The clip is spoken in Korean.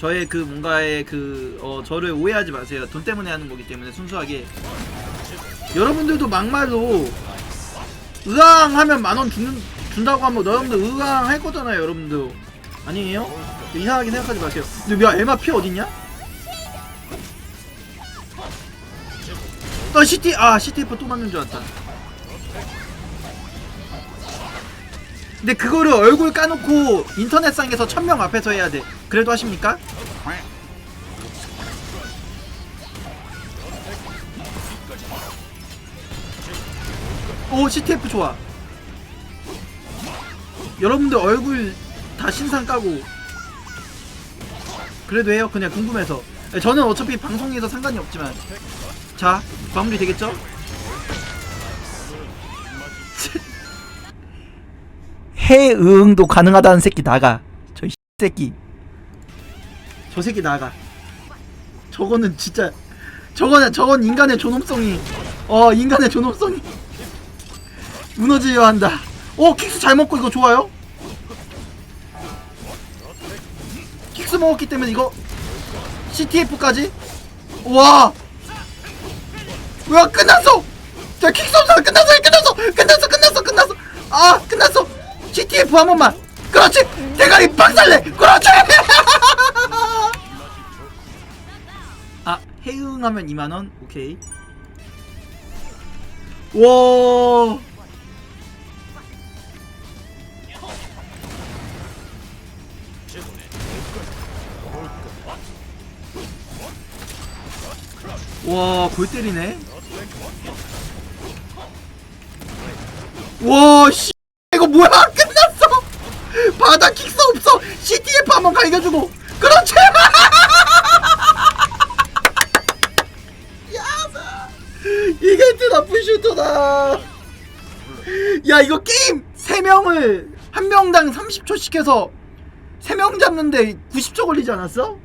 저의 그 뭔가의 그 어, 저를 오해하지 마세요. 돈 때문에 하는 거기 때문에 순수하게 여러분들도 막말로 의왕 하면 만 원 주는 준다고 하면 여러분들 의왕 할 거잖아요, 여러분들. 아니에요? 이상하게 생각하지 마세요. 근데 야, 에마 피 어딨냐? 너 CT 아 CTF 또 맞는 줄 알았다. 근데 그거를 얼굴 까놓고 인터넷상에서 천명 앞에서 해야 돼. 그래도 하십니까? 오 CTF 좋아. 여러분들 얼굴 다 신상 까고 그래도 해요. 그냥 궁금해서. 저는 어차피 방송에서 상관이 없지만 자 마무리 되겠죠? 해응도 가능하다는 새끼 나가. 저이 새끼. 저 새끼 나가. 저거는 진짜 저거는 저건 인간의 존엄성이 어 인간의 존엄성이 무너져야 한다. 어 킥스 잘 먹고 이거 좋아요? 킥스 먹었기 때문에 이거 CTF까지 와. 와 끝났어. 자 킥스 없어 끝났어 끝났어 끝났어 끝났어 끝났어 아 끝났어 CTF 한 번만. 그렇지. 대가리 박살내 그렇지. 아 해응하면 2만원? 오케이. 와. 와, 골 때리네. 와, 씨. 이거 뭐야? 바다 킥스 없어! CTF 한번 갈겨주고! 그렇지! 야, 이게 또 나쁜 슈터다! 야, 이거 게임! 3명을 한 명당 30초씩 해서 3명 잡는데 90초 걸리지 않았어?